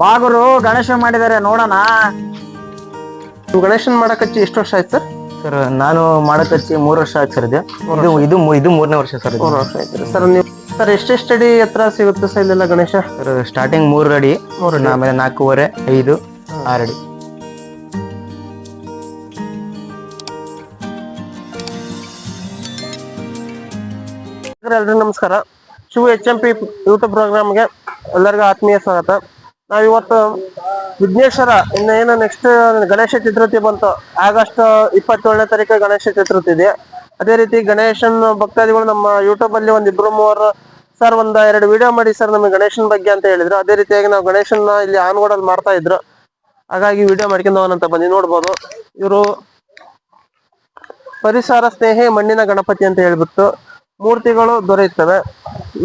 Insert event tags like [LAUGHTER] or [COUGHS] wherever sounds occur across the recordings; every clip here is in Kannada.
ಬಾಗುರು ಗಣೇಶ ಮಾಡಿದಾರೆ ನೋಡೋಣ. ನೀವು ಗಣೇಶನ್ ಮಾಡಕಚ್ಚಿ ಎಷ್ಟು ವರ್ಷ ಆಯ್ತು ಸರ್? ಸರ್ ನಾನು ಮಾಡಕ್ ಹಚ್ಚಿ ಮೂರ್ ವರ್ಷ ಆಯ್ತು ಸರ್ ಇದು. ಇದು ಇದು ಮೂ- ಇದು ಮೂರನೇ ವರ್ಷ ಸರ್ ಮೂರ್ ಮೂರು ವರ್ಷ ಆಯ್ತು ಸರ್ ನೀವು ಸರ್ ಎಷ್ಟೆಷ್ಟು ಅಡಿ ಹತ್ರ ಸಿಗುತ್ತೆ ಸರ್ ಇಲ್ಲೆಲ್ಲ ಗಣೇಶ? ಸರ್ ಸ್ಟಾರ್ಟಿಂಗ್ ಮೂರ್ ಅಡಿ. ಆಮೇಲೆ ನಾಲ್ಕೂವರೆ ಐದು ಆರು ಅಡಿ. ಎಲ್ರಿಗೂ ನಮಸ್ಕಾರ. Shiva H M P YouTube ಪ್ರೋಗ್ರಾಮ್ಗೆ ಎಲ್ಲರಿಗೂ ಆತ್ಮೀಯ ಸ್ವಾಗತ. ನಾವಿವತ್ತು ವಿಘ್ನೇಶ್ವರ, ಇನ್ನು ಏನು ನೆಕ್ಸ್ಟ್ ಗಣೇಶ ಚತುರ್ಥಿ ಬಂತು, ಆಗಸ್ಟ್ ಇಪ್ಪತ್ತೇಳನೇ ತಾರೀಕು ಗಣೇಶ ಚತುರ್ಥಿ ಇದೆ. ಅದೇ ರೀತಿ ಗಣೇಶನ್ ಭಕ್ತಾದಿಗಳು ನಮ್ಮ ಯೂಟ್ಯೂಬ್ ಅಲ್ಲಿ ಒಂದ್ ಮೂವರು ಸರ್ ಒಂದ್ ಎರಡು ವಿಡಿಯೋ ಮಾಡಿ ಸರ್ ನಮಗೆ ಗಣೇಶನ್ ಬಗ್ಗೆ ಅಂತ ಹೇಳಿದ್ರು. ಅದೇ ರೀತಿಯಾಗಿ ನಾವು ಗಣೇಶನ್ನ ಇಲ್ಲಿ ಆನ್ಗೋಡಲ್ಲಿ ಮಾಡ್ತಾ ಇದ್ರು. ಹಾಗಾಗಿ ವಿಡಿಯೋ ಮಾಡ್ಕೊಂಡು ಹೋಗೋಣ ಅಂತ ಬಂದು ನೋಡ್ಬೋದು. ಇವರು ಪರಿಸರ ಸ್ನೇಹಿ ಮಣ್ಣಿನ ಗಣಪತಿ ಅಂತ ಹೇಳ್ಬಿಟ್ಟು ಮೂರ್ತಿಗಳು ದೊರೆಯುತ್ತವೆ.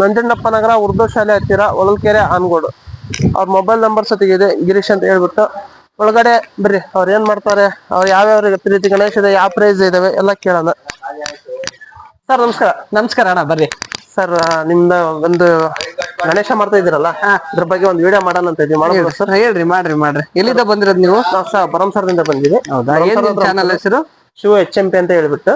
ನಂಜಣ್ಣಪ್ಪ ನಗರ ಉರ್ದು ಶಾಲೆ ಹತ್ತಿರ, ಹೊಳಲ್ಕೆರೆ, ಆನ್ಗೋಡು. ಅವ್ರ ಮೊಬೈಲ್ ನಂಬರ್ ಸತಿಗಿದೆ ಗಿರೀಶ್ ಅಂತ ಹೇಳ್ಬಿಟ್ಟು ಒಳಗಡೆ ಬರ್ರಿ. ಅವ್ರು ಏನ್ ಮಾಡ್ತಾರೆ? ಅವ್ರು ಯಾವ್ಯಾವ ರೀತಿ ಗಣೇಶ ಇದೆ ಯಾವ ಪ್ರೈಸ್ ಇದಾವೆ ಎಲ್ಲ ಕೇಳೋಣ. ಸರ್ ನಮಸ್ಕಾರ. ನಮಸ್ಕಾರ ಅಣ್ಣ ಬರ್ರಿ. ಸರ್ ನಿಮ್ದ ಒಂದು ಗಣೇಶ ಮಾಡ್ತಾ ಇದ್ದೀರಲ್ಲ? ಅದ್ರ ಬಗ್ಗೆ ಒಂದು ವಿಡಿಯೋ ಮಾಡೋಣ ಅಂತ ಇದ್ವಿ ಮಾಡಿ ಸರ್. ಹೇಳ್ರಿ ಮಾಡ್ರಿ ಮಾಡ್ರಿ. ಎಲ್ಲಿಂದ ಬಂದಿರೋದ್ ನೀವು? ಸರ್ ಬರಂಸರದಿಂದ ಬಂದಿದೆ ಹೌದಾ? ಚಾನಲ್ ಹೆಸರು? ಶಿವ ಎಚ್ ಎಂ ಪಿ ಅಂತ ಹೇಳ್ಬಿಟ್ಟು.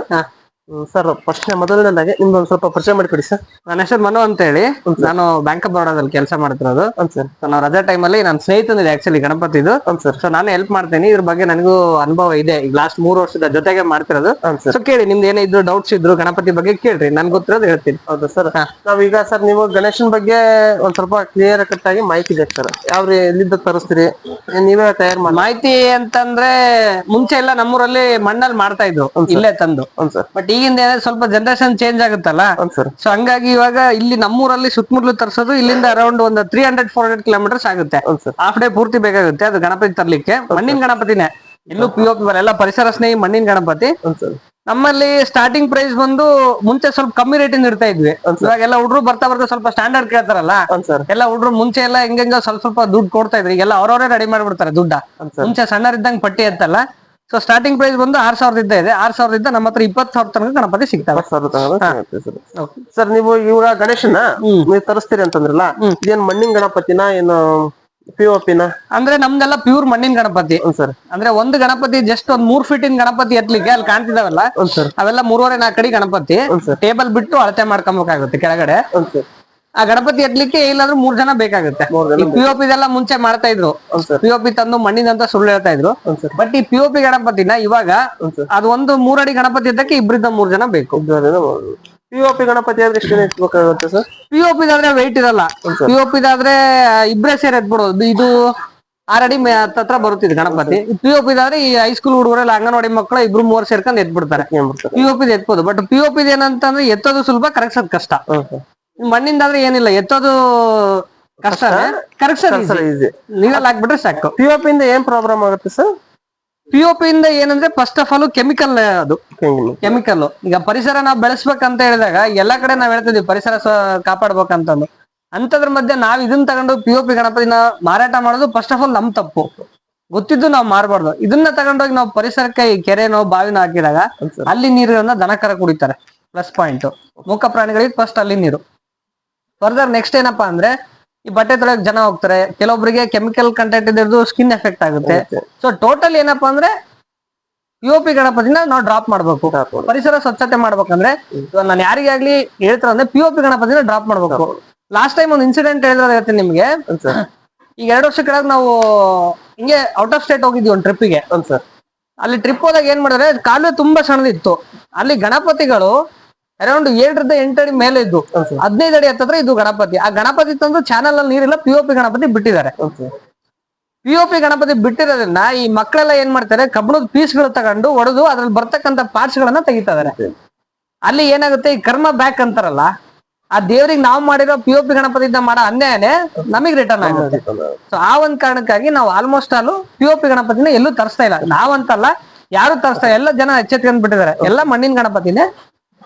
ಸರ್ ಪ್ರಶ್ನೆ ಮೊದಲನೇದಾಗಿ ನಿಮ್ದೊಂದು ಸ್ವಲ್ಪ ಪರಿಚಯ ಮಾಡಿಕೊಡಿ ಸರ್. ನನ್ನ ಹೆಸರು ಮನು ಅಂತ ಹೇಳಿ ನಾನು ಬ್ಯಾಂಕ್ ಆಫ್ ಬರೋಡಾದಲ್ಲಿ ಕೆಲಸ ಮಾಡ್ತಿರೋದು. ಸರ್. ನಾವು ರಜಾ ಟೈಮಲ್ಲಿ ನನ್ನ ಸ್ನೇಹಿತನಿದೆ ಆಕ್ಚುಲಿ ಗಣಪತಿದು. ಇದು ಸರ್. ಸೊ ನಾನು ಹೆಲ್ಪ್ ಮಾಡ್ತೇನೆ. ಇದ್ರ ಬಗ್ಗೆ ನನಗೂ ಅನುಭವ ಇದೆ. ಈಗ ಲಾಸ್ಟ್ ಮೂರು ವರ್ಷದ ಜೊತೆಗೆ ಮಾಡ್ತಿರೋದು. ಸೊ ಕೇಳಿ ನಿಮ್ದು ಏನಿದ್ರು ಇದ್ರು ಡೌಟ್ಸ್ ಇದ್ರು ಗಣಪತಿ ಬಗ್ಗೆ ಕೇಳ್ರಿ. ನನ್ಗೆ ಗೊತ್ತಿರೋದು ಹೇಳ್ತೀನಿ. ಹೌದು ಸರ್? ನಾವೀಗ ಸರ್ ನೀವು ಗಣೇಶನ್ ಬಗ್ಗೆ ಒಂದ್ ಸ್ವಲ್ಪ ಕ್ಲಿಯರ್ ಕಟ್ ಆಗಿ ಮಾಹಿತಿ ಇದೆ ಸರ್. ಯಾವ ಎಲ್ಲಿದ್ದ ಎಲ್ಲಿಂದ ತರಿಸ್ತೀರಿ? ನೀವೇ ತಯಾರು ಮಾಡಿ ಮಾಹಿತಿ ಅಂತಂದ್ರೆ ಮುಂಚೆ ಎಲ್ಲ ನಮ್ಮೂರಲ್ಲಿ ಮಣ್ಣಲ್ಲಿ ಮಾಡ್ತಾ ಇದ್ರು. ಇಲ್ಲೇ ತಂದು. ಸರ್. ಬಟ್ ಈಗಿಂದ ಸ್ವಲ್ಪ ಜನರೇಷನ್ ಚೇಂಜ್ ಆಗುತ್ತಲ್ಲ? ಸೊ ಹಂಗಾಗಿ ಇವಾಗ ಇಲ್ಲಿ ನಮ್ಮೂರಲ್ಲಿ ಸುತ್ತಮುತ್ತಲು ತರಿಸೋದು ಇಲ್ಲಿಂದ ಅರೌಂಡ್ ಒಂದು three hundred four hundred kilometres ಆಗುತ್ತೆ. ಹಾಫ್ ಡೇ ಪೂರ್ತಿ ಬೇಕಾಗುತ್ತೆ ಅದು ಗಣಪತಿ ತರ್ಲಿಕ್ಕೆ. ಮಣ್ಣಿನ ಗಣಪತಿನೇ. ಇಲ್ಲೂ ಪಿ ಒ ಎಲ್ಲ ಪರಿಸರ ಸ್ನೇಹಿ ಮಣ್ಣಿನ ಗಣಪತಿ. ನಮ್ಮಲ್ಲಿ ಸ್ಟಾರ್ಟಿಂಗ್ ಪ್ರೈಸ್ ಬಂದು ಮುಂಚೆ ಸ್ವಲ್ಪ ಕಮ್ಮಿ ರೇಟಿಂದ ಇಡ್ತಾ ಇದ್ವಿ. ಇವಾಗ ಎಲ್ಲ ಹುಡ್ರು ಬರ್ತಾ ಬರ್ತಾ ಸ್ವಲ್ಪ ಸ್ಟ್ಯಾಂಡರ್ಡ್ ಕೇಳ್ತಾರಲ್ಲ? ಎಲ್ಲ ಹುಡ್ರು ಮುಂಚೆ ಎಲ್ಲ ಹೆಂಗ ಸ್ವಲ್ಪ ಸ್ವಲ್ಪ ದುಡ್ಡು ಕೊಡ್ತಾ ಇದ್ರಿ. ಈಗೆಲ್ಲ ಅವ್ರವರೇ ರೆಡಿ ಮಾಡ್ಬಿಡ್ತಾರೆ ದುಡ್ಡ. ಮುಂಚೆ ಸಣ್ಣರ್ ಇದ್ದಂಗೆ ಸಣ್ಣರಿದ್ದಂಗೆ ಪಟ್ಟಿ ಅಂತಲ್ಲ ಸೊ ಸ್ಟಾರ್ಟಿಂಗ್ ಪ್ರೈಸ್ ಬಂದು ಆರ್ ಸಾವಿರದಿಂದ ಇದೆ. ಆರ್ ಸಾವಿರದಿಂದ ನಮ್ಮ ಹತ್ರ ಇಪ್ಪತ್ತು ಸಾವಿರ ತನಕ ಗಣಪತಿ ಸಿಗ್ತವೆ. ಸರ್. ನೀವು ಇವಾಗ ಗಣೇಶನ ನೀವು ತರಿಸ್ತೀರಿ ಅಂತಂದ್ರಲ್ಲ ಇದೇನ್ ಮಣ್ಣಿನ ಗಣಪತಿನ ಏನು ಪಿಒಪಿನ ಅಂದ್ರೆ ನಮ್ದೆಲ್ಲ ಪ್ಯೂರ್ ಮಣ್ಣಿನ ಗಣಪತಿ. ಸರ್. ಅಂದ್ರೆ ಒಂದು ಗಣಪತಿ ಜಸ್ಟ್ ಒಂದ್ ಮೂರ್ ಫೀಟಿನ ಗಣಪತಿ ಎತ್ಲಿಕ್ಕೆ ಅಲ್ಲಿ ಕಾಣ್ತಿದಾವಲ್ಲ ಅವೆಲ್ಲ ಮೂರುವರೆ ನಾಲ್ಕು ಅಡಿ ಗಣಪತಿ. ಟೇಬಲ್ ಬಿಟ್ಟು ಅಳತೆ ಮಾಡ್ಕೊಬೇಕಾಗುತ್ತೆ ಕೆಳಗಡೆ. ಆ ಗಣಪತಿ ಎತ್ಲಿಕ್ಕೆ ಇಲ್ಲಾಂದ್ರೆ ಮೂರ್ ಜನ ಬೇಕಾಗುತ್ತೆ. ಪಿಒಪಿ ಇದೆಲ್ಲ ಮುಂಚೆ ಮಾಡ್ತಾ ಇದ್ರು. ಪಿಒಪಿ ತಂದು ಮಣ್ಣಿನಂತ ಸುಳ್ಳು ಹೇಳ್ತಾ ಇದ್ರು. ಬಟ್ ಈ ಪಿಒಪಿ ಗಣಪತಿನ ಇವಾಗ ಅದೊಂದು ಸರ್. ಅದು ಒಂದು ಮೂರಡಿ ಗಣಪತಿ ಇದ್ದಕ್ಕೆ ಇಬ್ರಿಂದ ಮೂರ್ ಜನ ಬೇಕು. ಪಿಒಪಿ ಗಣಪತಿ ಆದ್ರೆ ಎಷ್ಟು ದಿನ ಇಟ್ಬೇಕಾಗುತ್ತೆ ಸರ್? ಪಿ ಒ ಪಿದಾದ್ರೆ ವೆಯ್ಟ್ ಇರಲ್ಲ. ಪಿ ಆದ್ರೆ ಇಬ್ರೇ ಸೇರಿ ಎತ್ಬಿಡೋದು ಇದು ಆರಡಿ ಹತ್ರ ಬರುತ್ತಿದೆ ಗಣಪತಿ. ಪಿ ಆದ್ರೆ ಈ ಹೈಸ್ಕೂಲ್ ಹುಡುಗರೆಲ್ಲ ಅಂಗನವಾಡಿ ಮಕ್ಕಳು ಇಬ್ರು ಮೂವರು ಸೇರ್ಕೊಂಡು ಎತ್ಬಿಡ್ತಾರೆ. ಪಿಒಪಿ ಎತ್ಬೋದು. ಬಟ್ ಪಿ ಒ ಪಿ ಏನಂತಂದ್ರೆ ಎತ್ತೋದು ಸುಲಭ ಕರೆಕ್ಟ್ ಕಷ್ಟ. ಮಣ್ಣಿಂದಾದ್ರೆ ಏನಿಲ್ಲ ಎತ್ತೋದು ಕಷ್ಟ ಈಸಿ ನೀರಲ್ಲಿ ಹಾಕ್ಬಿಟ್ರೆ ಸಾಕು. ಪಿಒಪಿ ಇಂದ ಏನ್ ಪ್ರಾಬ್ಲಮ್ ಆಗುತ್ತೆ ಸರ್? ಪಿಒಪಿ ಇಂದ ಏನಂದ್ರೆ ಫಸ್ಟ್ ಆಫ್ ಆಲ್ ಕೆಮಿಕಲ್ ಅದು. ಕೆಮಿಕಲ್ ಈಗ ಪರಿಸರ ನಾವು ಬೆಳೆಸ್ಬೇಕಂತ ಹೇಳಿದಾಗ ಎಲ್ಲಾ ಕಡೆ ನಾವ್ ಹೇಳ್ತಿದ್ವಿ ಪರಿಸರ ಕಾಪಾಡ್ಬೇಕಂತಂದು. ಅಂತದ್ರ ಮಧ್ಯೆ ನಾವ್ ಇದನ್ನ ತಗೊಂಡು ಪಿಒಪಿ ಗಣಪತಿನ ಮಾರಾಟ ಮಾಡೋದು ಫಸ್ಟ್ ಆಫ್ ಆಲ್ ನಮ್ ತಪ್ಪು. ಗೊತ್ತಿದ್ದು ನಾವ್ ಮಾರಬಾರ್ದು. ಇದನ್ನ ತಗೊಂಡೋಗಿ ನಾವು ಪರಿಸರಕ್ಕೆ ಈ ಕೆರೆನೋ ಬಾವಿನ ಹಾಕಿದಾಗ ಅಲ್ಲಿ ನೀರನ್ನ ದನಕರ ಕುಡಿತಾರೆ. ಪ್ಲಸ್ ಪಾಯಿಂಟ್ ಮೂಕ ಪ್ರಾಣಿಗಳಿಗೆ ಫಸ್ಟ್ ಅಲ್ಲಿ ನೀರು. ಫರ್ದರ್ ನೆಕ್ಸ್ಟ್ ಏನಪ್ಪಾ ಅಂದ್ರೆ ಈ ಬಟ್ಟೆ ತೊಳೆಯಕ್ ಜನ ಹೋಗ್ತಾರೆ. ಕೆಲವೊಬ್ಬರಿಗೆ ಕೆಮಿಕಲ್ ಕಂಟೆಂಟ್ ಇದ್ದು ಸ್ಕಿನ್ ಎಫೆಕ್ಟ್ ಆಗುತ್ತೆ. ಸೊ ಟೋಟಲ್ ಏನಪ್ಪಾ ಅಂದ್ರೆ ಯು ಪಿ ಗಣಪತಿನ ನಾವು ಡ್ರಾಪ್ ಮಾಡ್ಬೇಕು. ಪರಿಸರ ಸ್ವಚ್ಛತೆ ಮಾಡ್ಬೇಕಂದ್ರೆ ಇವಾಗ ನಾನು ಯಾರಿಗಾಗ್ಲಿ ಆಗ್ಲಿ ಹೇಳ್ತಾರೆ ಅಂದ್ರೆ ಪಿಒಪಿ ಪಿ ಗಣಪತಿನ ಡ್ರಾಪ್ ಮಾಡ್ಬೇಕು. ಲಾಸ್ಟ್ ಟೈಮ್ ಒಂದು ಇನ್ಸಿಡೆಂಟ್ ಹೇಳಿದ್ರೆ ನಿಮ್ಗೆ. ಸರ್. ಈಗ ಎರಡು ವರ್ಷ ಕೆಳಗೆ ನಾವು ಹಿಂಗೆ ಔಟ್ ಆಫ್ ಸ್ಟೇಟ್ ಹೋಗಿದ್ವಿ ಒಂದು ಟ್ರಿಪ್ಪಿಗೆ ಅಲ್ಲಿ ಟ್ರಿಪ್ ಹೋದಾಗ ಏನ್ ಮಾಡಿದ್ರೆ ಕಾಲುವೆ ತುಂಬಾ ಸಣ್ಣದಿತ್ತು. ಅಲ್ಲಿ ಗಣಪತಿಗಳು ಅರೌಂಡ್ ಏಳರಿಂದ ಎಂಟು ಅಡಿ ಮೇಲೆ ಇದ್ದು. ಹದಿನೈದು ಅಡಿ ಹತ್ತತ್ರ ಇದು ಗಣಪತಿ. ಆ ಗಣಪತಿ ತಂದು ಚಾನಲ್ ಅಲ್ಲಿ ನೀರಿಲ್ಲ ಪಿಒಪಿ ಗಣಪತಿ ಬಿಟ್ಟಿದ್ದಾರೆ. ಪಿಒಪಿ ಗಣಪತಿ ಬಿಟ್ಟಿರೋದ್ರಿಂದ ಈ ಮಕ್ಕಳೆಲ್ಲ ಏನ್ ಮಾಡ್ತಾರೆ? ಕಬ್ಬಣದ ಪೀಸ್ಗಳು ತಗೊಂಡು ಒಡೆದು ಅದ್ರಲ್ಲಿ ಬರ್ತಕ್ಕಂಥ ಪಾರ್ಟ್ಸ್ ಗಳನ್ನ ತೆಗಿತಾ ಇದಾರೆ ಅಲ್ಲಿ ಏನಾಗುತ್ತೆ? ಈ ಕರ್ಮ ಬ್ಯಾಕ್ ಅಂತಾರಲ್ಲ ಆ ದೇವ್ರಿಗೆ ನಾವು ಮಾಡಿರೋ ಪಿಒಪಿ ಗಣಪತಿಯಿಂದ ಮಾಡೋ ಅನ್ಯಾಯನೇ ನಮಗ್ ರಿಟರ್ನ್ ಆಗುತ್ತೆ. ಸೊ ಆ ಒಂದ್ ಕಾರಣಕ್ಕಾಗಿ ನಾವು ಆಲ್ಮೋಸ್ಟ್ ಆಲ್ ಪಿಒಪಿ ಗಣಪತಿನ ಎಲ್ಲೂ ತರಿಸ್ತಾ ಇಲ್ಲ. ನಾವಂತಲ್ಲ ಯಾರು ತರಿಸ್ತಾ. ಎಲ್ಲ ಜನ ಎಚ್ಚೆತ್ಕೊಂಡ್ ಬಿಟ್ಟಿದ್ದಾರೆ. ಎಲ್ಲ ಮಣ್ಣಿನ ಗಣಪತಿನೇ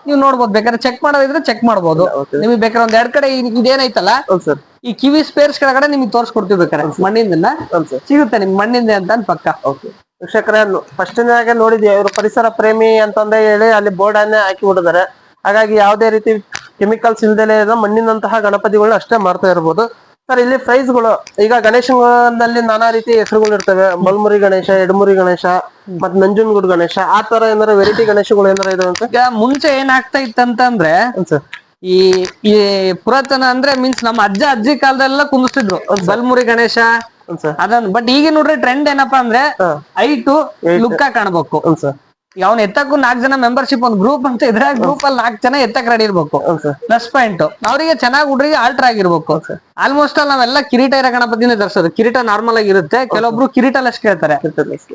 ನೀವು ನೋಡ್ಬೋದು. ಬೇಕಾದ್ರೆ ಚೆಕ್ ಮಾಡೋದಿದ್ರೆ ಚೆಕ್ ಮಾಡ್ಬೋದು. ನಿಮಗೆ ಬೇಕಾದ್ರೆ ಒಂದ್ ಎರಡ್ ಕಡೆ ಇದೇನೈತಲ್ಲ? ಈ ಕಿವಿ ಸ್ಪೇರ್ಸ್ ಕೆಳಗಡೆ ನಿಮಗೆ ತೋರಿಸ್ಕೊಡ್ತೀವಿ ಬೇಕಾದ್ರೆ. ಸರ್. ಸಿಗುತ್ತೆ ನಿಮ್ಗೆ ಮಣ್ಣಿಂದ ಅಂತ ಪಕ್ಕ. ಓಕೆ. ವೀಕ್ಷಕರೇ ಫಸ್ಟ್ ನೋಡಿದ್ವಿ. ಇವರು ಪರಿಸರ ಪ್ರೇಮಿ ಅಂತಂದ ಹೇಳಿ ಅಲ್ಲಿ ಬೋರ್ಡ್ ಅನ್ನೇ ಹಾಕಿ ಬಿಟ್ಟಿದ್ದಾರೆ. ಹಾಗಾಗಿ ಯಾವುದೇ ರೀತಿ ಕೆಮಿಕಲ್ಸ್ ಇಲ್ದಲೇ ಇರೋ ಮಣ್ಣಿನಂತಹ ಗಣಪತಿಗಳನ್ನ ಅಷ್ಟೇ ಮಾಡ್ತಾ ಇರ್ಬೋದು. ಸರ್ ಇಲ್ಲಿ ಪ್ರೈಸ್ಗಳು ಈಗ ಗಣೇಶನಲ್ಲಿ ನಾನಾ ರೀತಿ ಹೆಸರುಗಳು ಇರ್ತವೆ. ಬಲ್ಮುರಿ ಗಣೇಶ ಎಡಮುರಿ ಗಣೇಶ ಮತ್ ನಂಜನಗೂಡು ಗಣೇಶ. ಆ ತರ ಏನಾರ ವೆರೈಟಿ ಗಣೇಶಗಳು ಏನಾರ ಇದಾವೆ ಅಂತ? ಈಗ ಮುಂಚೆ ಏನಾಗ್ತಾ ಇತ್ತಂತಂದ್ರೆ ಅಂದ್ರೆ ಈ ಈ ಪುರಾತನ ಅಂದ್ರೆ ಮೀನ್ಸ್ ನಮ್ಮ ಅಜ್ಜ ಅಜ್ಜಿ ಕಾಲದೆಲ್ಲ ಕುಂದಿಸ್ತಿದ್ರು. ಬಲ್ಮುರಿ ಗಣೇಶ ಅದನ್ ಅದನ್ನ ಬಟ್ ಈಗ ನೋಡ್ರಿ ಟ್ರೆಂಡ್ ಏನಪ್ಪಾ ಅಂದ್ರೆ ಐಟ್ ಲುಕ್ ಕಾಣ್ಬೇಕು. ಅವ್ನ ಎತ್ತಕ್ಕೂ ನಾಲ್ಕು ಜನ ಮೆಂಬರ್ಶಿಪ್ ಒಂದು ಗ್ರೂಪ್ ಅಂತ ಇದ್ರೆ ಗ್ರೂಪ್ ಅಲ್ಲಿ ನಾಲ್ಕು ಜನ ಎತ್ತಕ್ ರೆಡಿ ಇರ್ಬೇಕು. ಪ್ಲಸ್ ಪಾಯಿಂಟ್ ಅವ್ರಿಗೆ ಚೆನ್ನಾಗಿ ಹುಡುಗಿ ಆಲ್ಟರ್ ಆಗಿರ್ಬೇಕು. ಆಲ್ಮೋಸ್ಟ್ ಆಲ್ ನಾವೆಲ್ಲ ಕಿರೀಟ ಇರೋ ಗಣಪತಿನೇ ಧರಿಸೋದು. ಕಿರೀಟ ನಾರ್ಮಲ್ ಆಗಿ ಇರುತ್ತೆ. ಕೆಲವೊಬ್ರು ಕಿರೀಟ ಲೆಸ್ ಕೇಳ್ತಾರೆ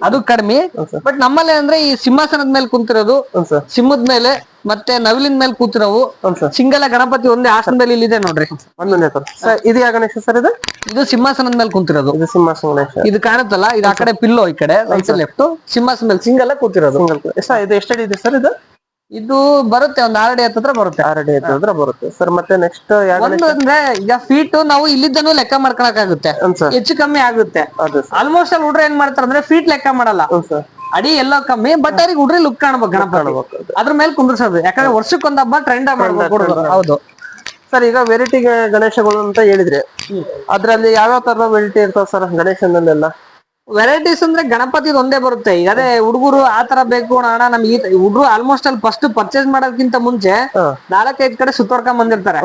ಅದು ಕಡಿಮೆ. ಬಟ್ ನಮ್ಮಲ್ಲಿ ಅಂದ್ರೆ ಈ ಸಿಂಹಾಸನದ ಮೇಲೆ ಕುಂತಿರೋದು ಸಿಂಹದ ಮೇಲೆ ಮತ್ತೆ ನವಿಲಿನ ಮೇಲೆ ಕೂತಿರೋವು. ಸಿಂಗಲ ಗಣಪತಿ ಒಂದೇ ಆಸನದಲ್ಲಿ ಇಲ್ಲಿದೆ ನೋಡ್ರಿ. ಇದು ಯಾವ ಗಣೇಶ ಸರ್ ಇದು? ಇದು ಸಿಂಹಾಸನದ ಮೇಲೆ ಕುಂತಿರೋದು. ಇದು ಸಿಂಹಾಸನ ಇದು ಕಾಣುತ್ತಲ್ಲ ಇದು ಆ ಕಡೆ ಪಿಲ್ಲೋ ಈ ಕಡೆ ರೈಟ್ ಲೆಫ್ಟ್ ಸಿಂಹಾಸನ ಮೇಲೆ ಸಿಂಗಲ್ ಕೂತಿರೋದು. ಎಷ್ಟಡಿ ಇದೆ ಸರ್ ಇದು? ಇದು ಬರುತ್ತೆ ಒಂದ್ ಆರಡಿ ಹತ್ರ ಬರುತ್ತೆ. ಆರಡಿ ಹತ್ರ ಬರುತ್ತೆ. ಸರ್ ಮತ್ತೆ ನೆಕ್ಸ್ಟ್ ಒಂದು ಅಂದ್ರೆ ಈಗ ಫೀಟ್ ನಾವು ಇಲ್ಲಿದ್ದನು ಲೆಕ್ಕ ಮಾಡ್ಕೊಳಕಾಗುತ್ತೆ ಹೆಚ್ಚು ಕಮ್ಮಿ ಆಗುತ್ತೆ. ಆಲ್ಮೋಸ್ಟ್ ಅಲ್ಲಿ ಹುಡ್ರ ಏನ್ ಮಾಡ್ತಾರ ಅಂದ್ರೆ ಫೀಟ್ ಲೆಕ್ಕ ಮಾಡಲ್ಲ. ಅಡಿ ಎಲ್ಲ ಕಮ್ಮಿ ಬಟ್ ಅವ್ರಿಗೆ ಹುಡ್ರಿ ಲುಕ್ ಕಾಣ್ಬೇಕು ಗಣಪ ಅದ್ರ ಮೇಲೆ ಕುಂದ್ರಸೋದು. ಯಾಕಂದ್ರೆ ವರ್ಷಕ್ಕೊಂದ್ ಹಬ್ಬ ಟ್ರೆಂಡ್ ಮಾಡ್ಬೇಕು ಹೌದು. ಸರ್ ಈಗ ವೆರೈಟಿ ಗಣೇಶಗಳು ಅಂತ ಹೇಳಿದ್ರೆ ಅದ್ರಲ್ಲಿ ಯಾವ್ಯಾವ ತರ ವೆರೈಟಿ ಇರ್ತಾವ ಸರ್ ಗಣೇಶನಲ್ಲೆಲ್ಲ? ವೆರೈಟೀಸ್ ಅಂದ್ರೆ ಗಣಪತಿ ಒಂದೇ ಬರುತ್ತೆ. ಈಗ ಅದೇ ಹುಡುಗರು ಆ ತರ ಬೇಕು ಅಣ್ಣ ನಮ್ಗೆ ಈ ಹುಡುಗರು ಆಲ್ಮೋಸ್ಟ್ ಅಲ್ಲಿ ಫಸ್ಟ್ ಪರ್ಚೇಸ್ ಮಾಡೋದಕ್ಕಿಂತ ಮುಂಚೆ ನಾಲ್ಕೈದು ಕಡೆ ಸುತ್ತೋರ್ಕೊಂಡ್ ಬಂದಿರ್ತಾರೆ.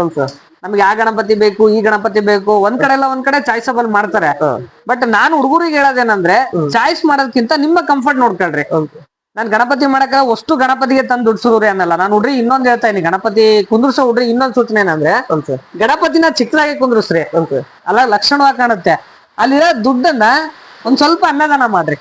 ನಮ್ಗೆ ಆ ಗಣಪತಿ ಬೇಕು ಈ ಗಣಪತಿ ಬೇಕು ಒಂದ್ ಕಡೆ ಎಲ್ಲ ಒಂದ್ ಕಡೆ ಚಾಯ್ಸಬಲ್ ಮಾಡ್ತಾರೆ. ಬಟ್ ನಾನು ಹುಡುಗರಿಗೆ ಹೇಳೋದೇನಂದ್ರೆ ಚಾಯ್ಸ್ ಮಾಡೋದಕ್ಕಿಂತ ನಿಮ್ಮ ಕಂಫರ್ಟ್ ನೋಡ್ಕೊಳ್ರಿ. ನಾನ್ ಗಣಪತಿ ಮಾಡಕ ಅಷ್ಟು ಗಣಪತಿಗೆ ತಂದು ದುಡ್ಸೋರಿ ಅನ್ನಲ್ಲ. ನಾನು ಹುಡ್ರಿ ಇನ್ನೊಂದ್ ಹೇಳ್ತಾ ಇದೀನಿ. ಗಣಪತಿ ಕುಂದ್ರಸೋ ಹುಡ್ರಿ ಇನ್ನೊಂದ್ ಸೂಚನೆ ಏನಂದ್ರೆ ಗಣಪತಿನ ಚಿಕ್ಕದಾಗಿ ಕುಂದ್ರಸ್ರಿ. ಅಲ್ಲ ಲಕ್ಷಣವಾಗಿ ಕಾಣುತ್ತೆ. ಅಲ್ಲಿರೋ ದುಡ್ಡನ್ನ ಒಂದ್ ಸ್ವಲ್ಪ ಅನ್ನದಾನ ಮಾಡ್ರಿ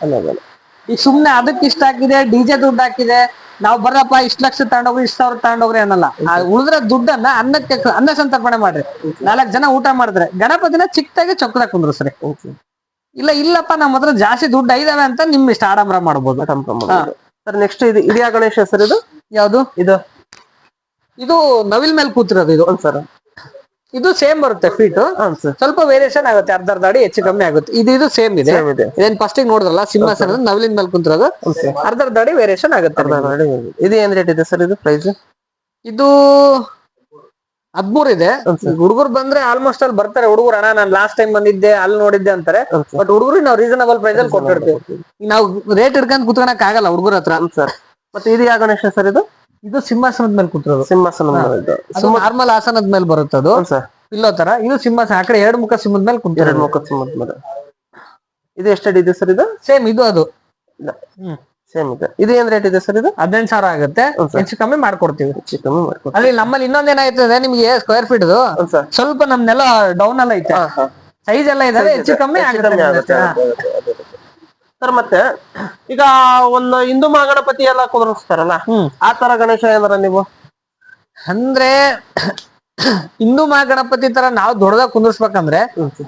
ಈಗ ಸುಮ್ನೆ ಅದಕ್ಕೆ ಇಷ್ಟ ಹಾಕಿದೆ ಡಿಜೆ ದುಡ್ಡು ಹಾಕಿದೆ ನಾವ್ ಬರಪ್ಪ ಇಷ್ಟ ಲಕ್ಷ ತಗೊಂಡೋಗ್ರಿ ಇಷ್ಟ ಸಾವಿರ ತಗೊಂಡೋಗ್ರಿ ಅನ್ನಲ್ಲ. ಉಳಿದ್ರ ದುಡ್ಡನ್ನ ಅನ್ನಕ್ಕೆ ಅನ್ನ ಸಂತರ್ಪಣೆ ಮಾಡ್ರಿ. ನಾಲ್ಕ್ ಜನ ಊಟ ಮಾಡಿದ್ರೆ ಗಣಪತಿನ ಚಿಕ್ಕದಾಗಿ ಚೊಕ್ಕದಾಗ ಕುಂದ್ರಸ್ರಿ. ಇಲ್ಲ ಇಲ್ಲಪ್ಪ ನಮ್ಮ ಹತ್ರ ಜಾಸ್ತಿ ದುಡ್ಡು ಐದಾವೆ ಅಂತ ನಿಮ್ ಇಷ್ಟ ಆಡಂಬರ ಮಾಡ್ಬೋದು. ಸರ್ ನೆಕ್ಸ್ಟ್ ಇದು ಇದ್ಯಾ ಗಣೇಶ ಸರ್ ಇದು? ಯಾವ್ದು? ಇದು ಇದು ನವಿಲ್ ಮೇಲೆ ಕೂತಿರೋದು ಇದು. ಸರ್. ಇದು ಸೇಮ್ ಬರುತ್ತೆ ಫೀಟ್ ಸ್ವಲ್ಪ ವೇರಿಯೇಷನ್ ಆಗುತ್ತೆ ಅರ್ಧ ಅರ್ಧ ಅಡಿ ಹೆಚ್ಚು ಕಮ್ಮಿ ಆಗುತ್ತೆ. ಇದು ಇದು ಸೇಮ್ ಇದೆ. ಇದೇನ್ ಫಸ್ಟ್ ನೋಡಿದ್ರಲ್ಲ ಸಿಂಹಾಸನ ನವಿಲಿನ ಮೇಲೆ ಕುಂತಿರೋದು. ಅರ್ಧ ಅರ್ಧ ಅಡಿ ವೇರಿಯೇಷನ್ ಆಗುತ್ತೆ ಇದು ಏನ್ ರೇಟ್ ಇದೆ ಸರ್ ಇದು ಪ್ರೈಸ್ ಇದು ಹದ್ಮೂರ್ ಇದೆ. ಹುಡುಗರು ಬಂದ್ರೆ ಆಲ್ಮೋಸ್ಟ್ ಅಲ್ಲಿ ಬರ್ತಾರೆ ಹುಡುಗರು ಅಣ್ಣ ನಾನು ಲಾಸ್ಟ್ ಟೈಮ್ ಬಂದಿದ್ದೆ ಅಲ್ಲಿ ನೋಡಿದ್ದೆ ಅಂತಾರೆ. ಬಟ್ ಹುಡುಗರು ನಾವು ರೀಸನಬಲ್ ಪ್ರೈಸ್ ಅಲ್ಲಿ ಕೊಟ್ಟಿರ್ತೀವಿ ನಾವು ರೇಟ್ ಹಿಡ್ಕೊಂಡ್ ಕುತ್ಕೊಳಕ್ ಆಗಲ್ಲ ಹುಡುಗರ ಹತ್ರ. ಸರ್ ಮತ್ತೆ ಇದು ಯಾವ ಗಣೇಶ ಸರ್ ಇದು? ಇದು ಸಿಂಹಾಸನದ ಮೇಲೆ ಕೂತಿರೋದು. ಸಿಂಹಾಸನ ಇದು. ನಾರ್ಮಲ್ ಆಸನದ ಮೇಲೆ ಬರುತ್ತೆ ಅದು. ಸರ್. ಪಿಲ್ಲೋ ತರ. ಇದು ಸಿಂಹಾಸನ ಆ ಕಡೆ ಎರಡು ಮುಖ ಸಿಂಹದ ಮೇಲೆ ಎರಡು ಕುಂತಿರೋದು ಮುಖ ಸಿಂಹದ ಮೇಲೆ. ಇದು ಎಷ್ಟಡಿ ಇದೆ ಸರ್ ಇದು? ಸೇಮ್ ಇದು ಅದು. ಸೇಮ್ ಇದೆ. ಇದು ಏನ್ ರೇಟ್ ಇದೆ ಸರ್ ಇದು? ಹದಿನೆಂಟು ಸಾವಿರ ಆಗುತ್ತೆ. ಹೆಚ್ಚು ಕಮ್ಮಿ ಮಾಡ್ಕೊಡ್ತೀವಿ. ಹೆಚ್ಚು ಕಮ್ಮಿ ಮಾಡ್ಕೊಡ್ತೀವಿ. ಅಲ್ಲಿ ನಮ್ಮಲ್ಲಿ ಇನ್ನೊಂದ್ ಏನಾಯ್ತದೆ ನಿಮ್ಗೆ ಸ್ಕ್ವೇರ್ ಫೀಟ್ ಸರ್. ಸ್ವಲ್ಪ ನಮ್ನೆಲ್ಲ ಡೌನ್ ಎಲ್ಲ ಐತೆ. ಹಾ ಹಾ. ಸೈಜ್ ಎಲ್ಲ ಇದಾವೆ ಹೆಚ್ಚು ಕಮ್ಮಿ ಆಗುತ್ತೆ ಸರ್ ಮತ್ತೆ ಈಗ ಒಂದು ಹಿಂದೂ ಮಹಾಗಣಪತಿ ಎಲ್ಲ ಕುದುರಿಸ್ತಾರಲ್ಲ ಆ ತರ ಗಣೇಶ ಏನಾರ ನೀವು? ಅಂದ್ರೆ ಹಿಂದೂ ಮಹಾಗಣಪತಿ ತರ ನಾವು ದೊಡ್ಡದಾಗ ಕುಂದಿರ್ಸ್ಬೇಕಂದ್ರೆ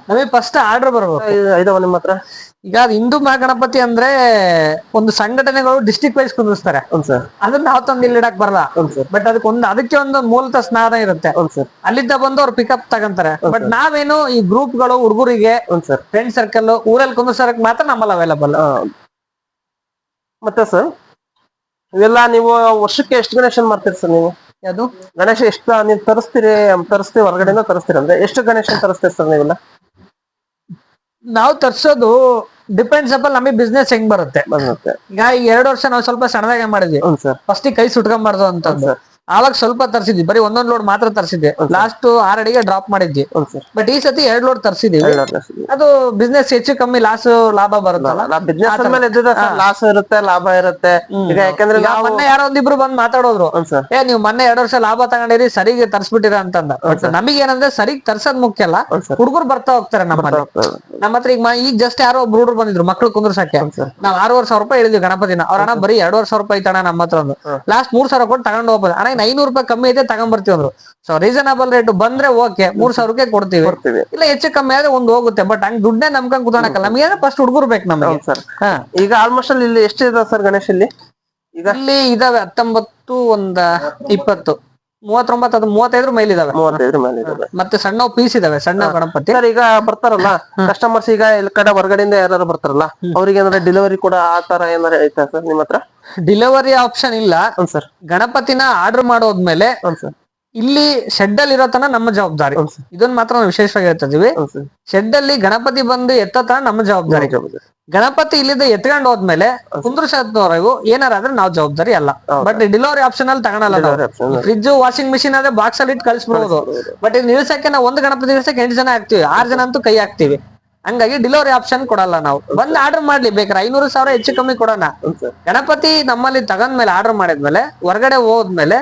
ನಮಗೆ ಫಸ್ಟ್ ಆರ್ಡರ್ ಬರ್ಬೇಕು. ಇದಾವ ನಿಮ್ಮ ಹತ್ರ? ಈಗ ಅದು ಹಿಂದೂ ಮಹಾಗಣಪತಿ ಅಂದ್ರೆ ಒಂದು ಸಂಘಟನೆಗಳು ಡಿಸ್ಟಿಕ್ ವೈಸ್ ಕುಂದಿಸ್ತಾರೆ ಅದನ್ನ ನಾವು ತಂದು ಇಲ್ಲಿ ಇಡಕ್ ಬರಲ್ಲ. ಬಟ್ ಅದಕ್ಕೆ ಒಂದು ಅದಕ್ಕೆ ಒಂದು ಮೂಲತಃ ಸ್ನಾನ ಇರುತ್ತೆ. ಅಲ್ಲಿಂದ ಅಲ್ಲಿದ್ದ ಬಂದು ಅವ್ರು ಪಿಕಪ್ ತಗೊಂತಾರೆ. ಬಟ್ ನಾವೇನು ಈ ಗ್ರೂಪ್ಗಳು ಹುಡುಗರಿಗೆ ಹ್ಞೂ ಸರ್. ಫ್ರೆಂಡ್ ಸರ್ಕಲ್ ಊರಲ್ಲಿ ಕುಂದಿಸೋಕ್ ಮಾತ್ರ ನಮ್ಮಲ್ಲಿ ಅವೈಲಬಲ್ ಮತ್ತೆ ಸರ್? ಇವೆಲ್ಲ ನೀವು ವರ್ಷಕ್ಕೆ ಎಷ್ಟು ಗಣೇಶನ್ ಮಾಡ್ತೀರಿ ಸರ್ ನೀವು? ಅದು ಗಣೇಶ ಎಷ್ಟು ನೀವು ತರಿಸ್ತೀರಿ ತರಿಸ್ತೀವಿ ಹೊರಗಡೆಯಿಂದ ತರಿಸ್ತೀರಿ ಅಂದ್ರೆ ಎಷ್ಟು ಗಣೇಶನ್ ತರಿಸ್ತೀರಿ ಸರ್ ನೀವೆಲ್ಲ? ನಾವು ತರ್ಸೋದು ಡಿಪೆಂಡ್ಸ್ ಅಪಲ್ ನಮಗೆ ಬಿಸ್ನೆಸ್ ಹೆಂಗ್ ಬರುತ್ತೆ. ಬರುತ್ತೆ. ಈಗ ಈ ಎರಡು ವರ್ಷ ನಾವು ಸ್ವಲ್ಪ ಸಣ್ಣದಾಗೆ ಮಾಡಿದ್ವಿ. ಫಸ್ಟ್ ಕೈ ಸುಟ್ಕೊಂಬಾರ್ದು ಅಂತಂದು ಆವಾಗ ಸ್ವಲ್ಪ ತರಿಸಿದ್ವಿ. ಬರೀ ಒಂದೊಂದ್ ಲೋಡ್ ಮಾತ್ರ ತರಿಸಿದ್ದೆ ಲಾಸ್ಟ್ ಆರ್ ಅಡಿಗೆ ಡ್ರಾಪ್ ಮಾಡಿದ್ವಿ. ಬಟ್ ಈ ಸತಿ ಎರಡ್ ಲೋಡ್ ತರಿಸಿದ್ವಿ. ಅದು ಬಿಸ್ನೆಸ್ ಹೆಚ್ಚು ಕಮ್ಮಿ ಲಾಸ್ ಲಾಭ ಬರುತ್ತಲ್ಲ? ಬಿಸ್ನೆಸ್ ಮೇಲೆ ಲಾಸ್ ಇರುತ್ತೆ ಲಾಭ ಇರುತ್ತೆ. ಈಗ ಯಾಕಂದ್ರೆ ಮೊನ್ನೆ ಯಾರೋ ಒಂದಿಬ್ರು ಬಂದ್ ಮಾತಾಡೋದ್ರು. ಏ ನೀವು ಮೊನ್ನೆ ಎರಡ್ ವರ್ಷ ಲಾಭ ತಗೊಂಡಿರಿ ಸರಿಗೆ ತರ್ಸ್ಬಿಟ್ಟಿರ ಅಂತಂದ. ನಮಗೆ ಏನಂದ್ರೆ ಸರಿಗ್ ತರ್ಸದ್ ಮುಖ್ಯ ಅಲ್ಲ. ಹುಡುಗರು ಬರ್ತಾ ಹೋಗ್ತಾರೆ ನಮ್ಮ ನಮ್ಮ ಹತ್ರ ಈಗ ಈಗ ಜಸ್ಟ್ ಯಾರೋ ಒಬ್ರು ಹುಡುಗರು ಬಂದಿದ್ರು ಮಕ್ಳು ಕುಂದ್ರಸಕ್ಕೆ. ನಾವ್ ಆರೂವರೆ ಸಾವಿರ ರೂಪಾಯಿ ಹೇಳಿದ್ವಿ ಗಣಪತಿನ. ಅವ್ರ ಹಣ ಬರೀ ಎರಡುವರೆ ಸಾವಿರ ರೂಪಾಯಿ ಐತಣ್ಣ ನಮ್ಮ ಹತ್ರ ಒಂದು ಲಾಸ್ಟ್ ಮೂರ್ ಸಾವಿರ ಕೊಟ್ಟು ತಗೊಂಡ್ ಹೋಗ್ಬೋದು. ಅಣ್ಣ ಇನ್ನು ಐನೂರು ರೂಪಾಯಿ ಕಮ್ಮಿ ಐತೆ ತಗೊಂಡ್ಬರ್ತೀವಿ ಅಂದ್ರು. ಸೊ ರೀಸನಬಲ್ ರೇಟ್ ಬಂದ್ರೆ ಓಕೆ ಮೂರ್ ಸಾವಿರಕ್ಕೆ ಕೊಡ್ತೀವಿ. ಕೊಡ್ತೀವಿ. ಇಲ್ಲ ಹೆಚ್ಚು ಕಮ್ಮಿ ಆದ್ರೆ ಒಂದು ಹೋಗುತ್ತೆ ಬಟ್ ಹಂಗ್ ದುಡ್ಡೇ ನಮ್ಕಂಗ್ ಕುತ್ಕೊಳಕಲ್ಲ ನಮಗೆ ಫಸ್ಟ್ ಹುಡುಗರು ಬೇಕು ನಮ್ಗೆ. ಸರ್. ಈಗ ಆಲ್ಮೋಸ್ಟ್ ಅಲ್ಲಿ ಇಲ್ಲಿ ಎಷ್ಟು ಇದೆ ಸರ್ ಗಣೇಶ್ ಇಲ್ಲಿ? ಈಗ? ಇಲ್ಲಿ ಇದಾವೆ ಹತ್ತೊಂಬತ್ತು ಒಂದ ಇಪ್ಪತ್ತು. ಮೂವತ್ತೊಂಬತ್ತು ಅದು ಮೂವತ್ತೈದ್ರ ಮೇಲೆ ಇದಾವೆ ಮೂವತ್ತೈದ್ರ ಮೇಲೆ ಇದೆ ಮತ್ತೆ ಸಣ್ಣ ಪೀಸ್ ಇದಾವೆ ಸಣ್ಣ ಗಣಪತಿ. ಸರ್ ಈಗ ಬರ್ತಾರಲ್ಲ ಕಸ್ಟಮರ್ಸ್ ಈಗ ಇಲ್ಲಿ ಕಡೆ ಹೊರಗಡೆಯಿಂದ ಯಾರು ಬರ್ತಾರಲ್ಲ ಅವ್ರಿಗೆ ಏನಾರ ಡೆಲಿವರಿ ಕೂಡ ಆ ತರ ಏನಾರ ಐತಾ ಸರ್ ನಿಮ್ ಹತ್ರ ಡೆಲಿವರಿ ಆಪ್ಷನ್ ಇಲ್ಲ ಸರ್. ಗಣಪತಿನ ಆರ್ಡರ್ ಮಾಡೋದ್ಮೇಲೆ ಇಲ್ಲಿ ಶೆಡ್ ಅಲ್ಲಿ ಇರೋ ತನ ನಮ್ಮ ಜವಾಬ್ದಾರಿ. ಇದನ್ ಇದನ್ನ ಮಾತ್ರ ನಾವು ವಿಶೇಷವಾಗಿ ಹೇಳ್ತಾ ಇದೀವಿ. ಶೆಡ್ ಅಲ್ಲಿ ಗಣಪತಿ ಬಂದು ಎತ್ತ ತನ ನಮ್ಮ ಜವಾಬ್ದಾರಿ. ಗಣಪತಿ ಇಲ್ಲಿಂದ ಎತ್ಕೊಂಡು ಹೋದ್ಮೇಲೆ ಕುಂದ್ರಸೋದ್ವರೆಗೂ ಏನಾರಾದ್ರೆ ನಾವು ಜವಾಬ್ದಾರಿ ಅಲ್ಲ. ಬಟ್ ಡೆಲಿವರಿ ಆಪ್ಷನ್ ಅಲ್ಲಿ ತಗೊಳಲ್ಲ ಫ್ರಿಜ್ ವಾಷಿಂಗ್ ಮಿಷಿನ್ ಆದ್ರೆ ಬಾಕ್ಸ್ ಅಲ್ಲಿ ಇಟ್ಟು ಕಳಿಸ್ಬಿಡೋದು. ಬಟ್ ಇದು ನಿಲ್ಸಕ್ಕೆ ನಾವು ಒಂದು ಗಣಪತಿ ನಿಲ್ಸಕ್ಕೆ ಎಂಟು ಜನ ಹಾಕ್ತಿವಿ ಆರ್ ಜನ ಅಂತೂ ಕೈ ಹಾಕ್ತಿವಿ. ಹಂಗಾಗಿ ಡೆಲಿವರಿ ಆಪ್ಷನ್ ಕೊಡಲ್ಲ ನಾವು. ಬಂದ್ ಆರ್ಡರ್ ಮಾಡ್ಲಿ ಬೇಕಾದ್ರೆ ಐನೂರು ಸಾವಿರ ಹೆಚ್ಚು ಕಮ್ಮಿ ಕೊಡೋಣ. ಗಣಪತಿ ನಮ್ಮಲ್ಲಿ ತಗೊಂಡ್ಮೇಲೆ ಆರ್ಡರ್ ಮಾಡಿದ್ಮೇಲೆ ಹೊರಗಡೆ ಹೋದ್ಮೇಲೆ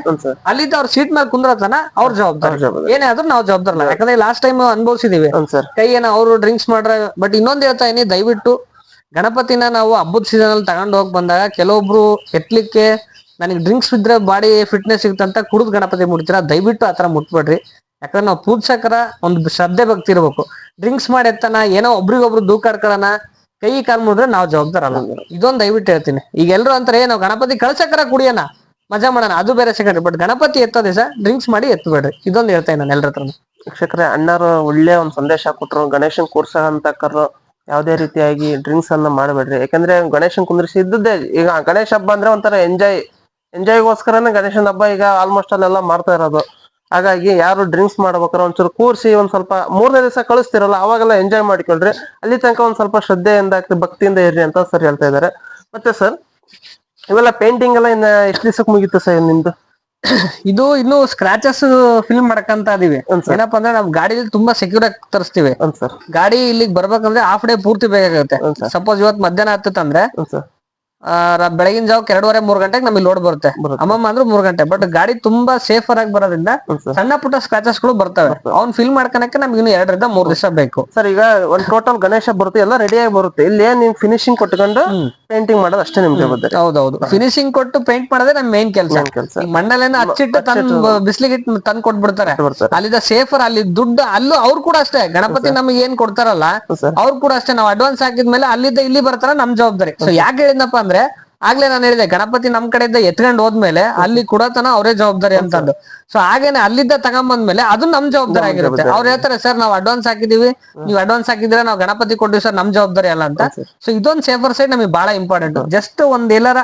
ಅಲ್ಲಿದ್ದ ಅವ್ರ ಸೀಟ್ ಮೇಲೆ ಕುಂದ್ರತನ ಅವ್ರ ಜವಾಬ್ದಾರಿ. ಏನೇ ಆದ್ರೂ ನಾವು ಜವಾಬ್ದಾರಲ್ಲ. ಯಾಕಂದ್ರೆ ಲಾಸ್ಟ್ ಟೈಮ್ ಅನ್ಭವಿಸಿದೀವಿ. ಕೈ ಏನೋ ಅವರು ಡ್ರಿಂಕ್ಸ್ ಮಾಡ್ರೆ ಬಟ್ ಇನ್ನೊಂದ್ ಹೇಳ್ತಾ ಇದೀನಿ ದಯವಿಟ್ಟು ಗಣಪತಿನ ನಾವು ಹಬ್ಬದ ಸೀಸನ್ ಅಲ್ಲಿ ತಗೊಂಡ್ ಹೋಗ್ ಬಂದಾಗ ಕೆಲವೊಬ್ರು ಎತ್ಲಿಕ್ಕೆ ನನಗೆ ಡ್ರಿಂಕ್ಸ್ ಬಿದ್ರೆ ಬಾಡಿ ಫಿಟ್ನೆಸ್ ಸಿಗುತ್ತಂತ ಕುಡಿದ್ ಗಣಪತಿ ಮುಟ್ತೀರಾ? ದಯವಿಟ್ಟು ಆತರ ಮುಟ್ಬೇಡ್ರಿ. ಯಾಕಂದ್ರೆ ನಾವು ಪೂಜ್ಸಕರ ಒಂದು ಶ್ರದ್ಧೆ ಭಕ್ತಿ ಇರ್ಬೇಕು. ಡ್ರಿಂಕ್ಸ್ ಮಾಡಿ ಎತ್ತನ, ಏನೋ ಒಬ್ರಿಗೊಬ್ರು ದೂಕಾಡ್ಕೊಳ್ಳೋಣ ಕೈ ಕಾಲ್ ಮುಡಿದ್ರೆ ನಾವು ಜವಾಬ್ದಾರಲ್ಲ ಇದೊಂದು ದಯವಿಟ್ಟು ಹೇಳ್ತೀನಿ. ಈಗ ಎಲ್ರು ಅಂತಾರೆ ಏನೋ ಗಣಪತಿ ಕಳ್ಸಕರ ಕುಡಿಯೋಣ, ಮಜಾ ಮಾಡೋಣ, ಅದು ಬೇರೆ ಸೆಕೆಂಡ್ರಿ ಬಟ್ ಗಣಪತಿ ಎತ್ತೋದೇ ಸರ್ ಡ್ರಿಂಕ್ಸ್ ಮಾಡಿ ಎತ್ತಬೇಡ್ರಿ ಇದೊಂದು ಹೇಳ್ತಾ ನಾನು ಎಲ್ಲರ ಹತ್ರ ವೀಕ್ಷಕರೇ, ಅಣ್ಣರು ಒಳ್ಳೆ ಒಂದು ಸಂದೇಶ ಕೊಟ್ಟರು ಗಣೇಶನ್ ಕೂರ್ಸ ಅಂತ ಕರ್ರು ಯಾವುದೇ ರೀತಿಯಾಗಿ ಡ್ರಿಂಕ್ಸ್ ಅನ್ನ ಮಾಡಬೇಡ್ರಿ. ಯಾಕಂದ್ರೆ ಗಣೇಶನ್ ಕುಂದ್ರಿಸಿ ಇದ್ದದ್ದೇ ಈಗ ಗಣೇಶ ಹಬ್ಬ ಅಂದ್ರೆ ಒಂಥರ ಎಂಜಾಯ್ ಎಂಜಾಯ್ಗೋಸ್ಕರನೇ ಗಣೇಶನ ಹಬ್ಬ ಈಗ ಆಲ್ಮೋಸ್ಟ್ ಅಲ್ಲೆಲ್ಲ ಮಾಡ್ತಾ ಇರೋದು. ಹಾಗಾಗಿ ಯಾರು ಡ್ರಿಂಕ್ಸ್ ಮಾಡ್ಬೇಕಾರೆ ಒಂಚೂರು ಕೂರಿಸಿ ಒಂದ್ ಸ್ವಲ್ಪ ಮೂರನೇ ದಿವಸ ಕಳಿಸ್ತಿರಲ್ಲ ಅವಾಗೆಲ್ಲ ಎಂಜಾಯ್ ಮಾಡಿಕೊಳ್ರಿ. ಅಲ್ಲಿ ತನಕ ಒಂದ್ ಸ್ವಲ್ಪ ಶ್ರದ್ಧೆಯಿಂದ ಭಕ್ತಿಯಿಂದ ಇರ್ರಿ ಅಂತ ಸರ್ ಹೇಳ್ತಾ ಇದ್ದಾರೆ. ಮತ್ತೆ ಸರ್ ಇವೆಲ್ಲ ಪೇಂಟಿಂಗ್ ಎಲ್ಲ ಇನ್ನ ಎಷ್ಟು ದಿವಸಕ್ಕೆ ಮುಗೀತು ಸರ್ ನಿಮ್ದು? [COUGHS] ಇದು ಇನ್ನು ಸ್ಕ್ರಾಚಸ್ ಫಿಲ್ಮ್ ಮಾಡಕಂತ ಇದೀವಿ. ಏನಪ್ಪಾ ಅಂದ್ರೆ ನಮ್ ಗಾಡಿಲಿ ತುಂಬಾ ಸೆಕ್ಯೂರ್ ಆಗಿ ತರಿಸ್ತೀವಿ. ಗಾಡಿ ಇಲ್ಲಿಗೆ ಬರ್ಬೇಕಂದ್ರೆ ಹಾಫ್ ಡೇ ಪೂರ್ತಿ ಬೇಕಾಗುತ್ತೆ. ಸಪೋಸ್ ಇವತ್ ಮಧ್ಯಾಹ್ನ ಹತ್ತಂದ್ರೆ ಬೆಳಗಿನ ಜಾವಕ್ಕೆ ಎರಡೂವರೆ ಮೂರ್ ಗಂಟೆಗೆ ನಮಗೆ ಲೋಡ್ ಬರುತ್ತೆ. ಅಮ್ಮಮ್ಮ ಅಂದ್ರೆ ಮೂರ್ ಗಂಟೆ ಬಟ್ ಗಾಡಿ ತುಂಬಾ ಸೇಫರ್ ಆಗಿ ಬರೋದ್ರಿಂದ ಸಣ್ಣ ಪುಟ್ಟ ಸ್ಕ್ರಾಚಸ್ಗಳು ಬರ್ತವೆ. ಅವ್ನ್ ಫಿಲ್ ಮಾಡ್ಕೊಳಕ್ಕೆ ನಮ್ಗೆ ಇನ್ನು ಎರಡರಿಂದ ಮೂರ್ ದಿವಸ ಬೇಕು. ಸರ್ ಈಗ ಒಂದ್ ಟೋಟಲ್ ಗಣೇಶ ಬರುತ್ತೆ ಎಲ್ಲ ರೆಡಿ ಆಗಿ ಬರುತ್ತೆ. ಇಲ್ಲಿ ಏನ್ ನೀವು ಫಿನಿಶಿಂಗ್ ಕೊಟ್ಕೊಂಡು ಪೇಂಟಿಂಗ್ ಮಾಡೋದು ಅಷ್ಟೇ ನಿಮ್ಗೆ ಹೌದೌದು. ಫಿನಿಶಿಂಗ್ ಕೊಟ್ಟು ಪೇಂಟ್ ಮಾಡೋದೇ ನಮ್ ಮೇನ್ ಕೆಲಸ. ಕೆಲ್ಸ. ಮಣ್ಣಲ್ಲೇನ ಹಚ್ಚಿಟ್ಟು ತನ್ ಬಿಸಿಲಿಗೆ ತಂದ್ ಕೊಟ್ಬಿಡ್ತಾರೆ. ಅಲ್ಲಿ ಅಲ್ಲಿದ್ದ ಸೇಫರ್ ಅಲ್ಲಿ ದುಡ್ಡು ಅಲ್ಲೂ ಅವ್ರು ಕೂಡ ಅಷ್ಟೇ. ಗಣಪತಿ ನಮಗೆ ಏನ್ ಕೊಡ್ತಾರಲ್ಲ ಅವ್ರು ಕೂಡ ಅಷ್ಟೇ. ನಾವು ಅಡ್ವಾನ್ಸ್ ಹಾಕಿದ್ಮೇಲೆ ಅಲ್ಲಿದ್ದ ಇಲ್ಲಿ ಬರ್ತಾರ ನಮ್ ಜವಾಬ್ದಾರಿ. ಸೊ ಯಾಕೆ ಹೇಳಿದ್ನಪ್ಪ ಅಂದ್ರೆ ಆಗ್ಲೇ ನಾನು ಹೇಳಿದೆ ಗಣಪತಿ ನಮ್ ಕಡೆಯಿಂದ ಎತ್ಕೊಂಡ್ ಹೋದ್ಮೇಲೆ ಅಲ್ಲಿ ಕೂಡ ಕೊಡತನ ಅವರೇ ಜವಾಬ್ದಾರಿ ಅಂತಂದು ಸೊ ಹಾಗೇನೆ ಅಲ್ಲಿದ್ದ ತಗೊಂಬಂದ್ಮೇಲೆ ಅದು ನಮ್ ಜವಾಬ್ದಾರಿ ಆಗಿರುತ್ತೆ. ಅವ್ರು ಹೇಳ್ತಾರೆ ಸರ್ ನಾವು ಅಡ್ವಾನ್ಸ್ ಹಾಕಿದೀವಿ. ನೀವು ಅಡ್ವಾನ್ಸ್ ಹಾಕಿದ್ರೆ ನಾವು ಗಣಪತಿ ಕೊಟ್ಟಿವಿ ಸರ್ ನಮ್ ಜವಾಬ್ದಾರಿ ಅಲ್ಲ ಅಂತ. ಸೊ ಇದೊಂದ್ ಸೇಫರ್ ಸೈಡ್ ನಮಗೆ ಬಹಳ ಇಂಪಾರ್ಟೆಂಟ್ ಜಸ್ಟ್ ಒಂದ್ ಎಲ್ಲಾರ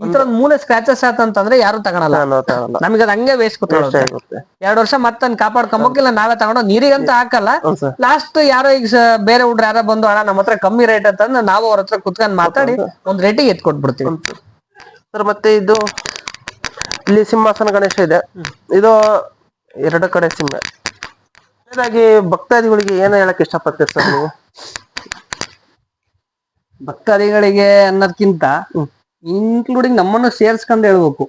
ಈ ತರ ಮೂಲೆ ಸ್ಕ್ರಾಚಸ್ ಆತಂತಂದ್ರೆ ಯಾರು ತಗೊಳಲ್ಲ. ನಮ್ಗೆ ಅದ್ ಹಂಗೆ ವೇಸ್ಟ್ ಕೂತ್ಕೊಳ್ಳುತ್ತೆ ಎರಡು ವರ್ಷ ಮತ್ತನ್ ಕಾಪಾಡ್ಕೊಂಬೋಕಿಲ್ಲ ನಾವೇ ತಗೊಂಡು ನೀರಿಗಂತ ಹಾಕಲ್ಲ. ಲಾಸ್ಟ್ ಯಾರೋ ಈಗ ಬೇರೆ ಹುಡ್ರ ಯಾರೋ ಬಂದು ಅಣ್ಣ ನಮ್ಮ ಹತ್ರ ಕಮ್ಮಿ ರೇಟ್ ಅಂತಂದ್ರೆ ನಾವು ಅವ್ರ ಹತ್ರ ಕುತ್ಕೊಂಡ್ ಮಾತಾಡಿ ಒಂದ್ ರೇಟಿಗೆ ಎತ್ ಕೊಟ್ಬಿಡ್ತೀವಿ ಸರ್. ಮತ್ತೆ ಇದು ಇಲ್ಲಿ ಸಿಂಹಾಸನ ಗಣೇಶ ಇದೆ. ಇದು ಎರಡು ಕಡೆ ಸಿಂಹ. ಹಾಗಾಗಿ ಭಕ್ತಾದಿಗಳಿಗೆ ಏನ ಹೇಳಕ್ ಇಷ್ಟಪಡ್ತೀರಿ ಸರ್ ನೀವು? ಭಕ್ತಾದಿಗಳಿಗೆ ಅನ್ನೋದ್ಕಿಂತ ಇನ್ಕ್ಲೂಡಿಂಗ್ ನಮ್ಮನ್ನು ಸೇರ್ಸ್ಕೊಂಡ್ ಹೇಳ್ಬೇಕು.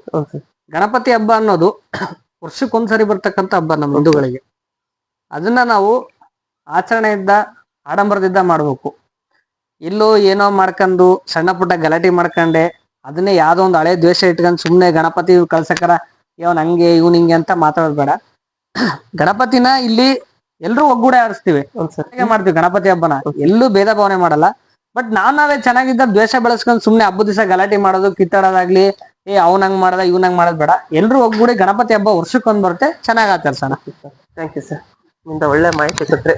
ಗಣಪತಿ ಹಬ್ಬ ಅನ್ನೋದು ವರ್ಷಕ್ಕೊಂದ್ಸರಿ ಬರ್ತಕ್ಕಂಥ ಹಬ್ಬ ನಮ್ಮ ಹಿಂದೂಗಳಿಗೆ. ಅದನ್ನ ನಾವು ಆಚರಣೆಯಿಂದ ಆಡಂಬರದಿಂದ ಮಾಡ್ಬೇಕು. ಇಲ್ಲೋ ಏನೋ ಮಾಡ್ಕೊಂಡು ಸಣ್ಣ ಪುಟ್ಟ ಗಲಾಟೆ ಮಾಡ್ಕೊಂಡೆ ಅದನ್ನೇ ಯಾವ್ದೋ ಒಂದು ಹಳೆ ದ್ವೇಷ ಇಟ್ಕೊಂಡು ಸುಮ್ನೆ ಗಣಪತಿ ಕಳ್ಸಕರ ಇವನ್ ಹಂಗೆ ಇವನ್ ಹಿಂಗೆ ಅಂತ ಮಾತಾಡ್ಬೇಡ ಗಣಪತಿನ ಇಲ್ಲಿ ಎಲ್ರು ಒಗ್ಗೂಡೆ ಆರಿಸ್ತೀವಿ. ಮಾಡ್ತೀವಿ ಗಣಪತಿ ಹಬ್ಬನ. ಎಲ್ಲೂ ಭೇದ ಭಾವನೆ ಮಾಡಲ್ಲ. ಬಟ್ ನಾವೇ ಚೆನ್ನಾಗಿದ್ದ ದ್ವೇಷ ಬೆಳೆಸ್ಕೊಂಡು ಸುಮ್ನೆ ಹಬ್ಬದ ದಿವಸ ಗಲಾಟೆ ಮಾಡೋದು, ಕಿತ್ತಾಡೋದಾಗ್ಲಿ, ಏ ಅವನಂಗ್ ಮಾಡದ ಇವನಂಗ್ ಮಾಡೋದ್ ಬೇಡ. ಎಲ್ರು ಒಗ್ಗೂಡಿ ಗಣಪತಿ ಹಬ್ಬ ವರ್ಷಕ್ಕೊಂದ್ ಬರುತ್ತೆ ಚೆನ್ನಾಗ್ ಆಚರಿಸೋಣ. ಥ್ಯಾಂಕ್ ಯು ಸರ್ನಿಂದ ಒಳ್ಳೆ ಮಾಹಿತಿ ಕೊಟ್ರೆ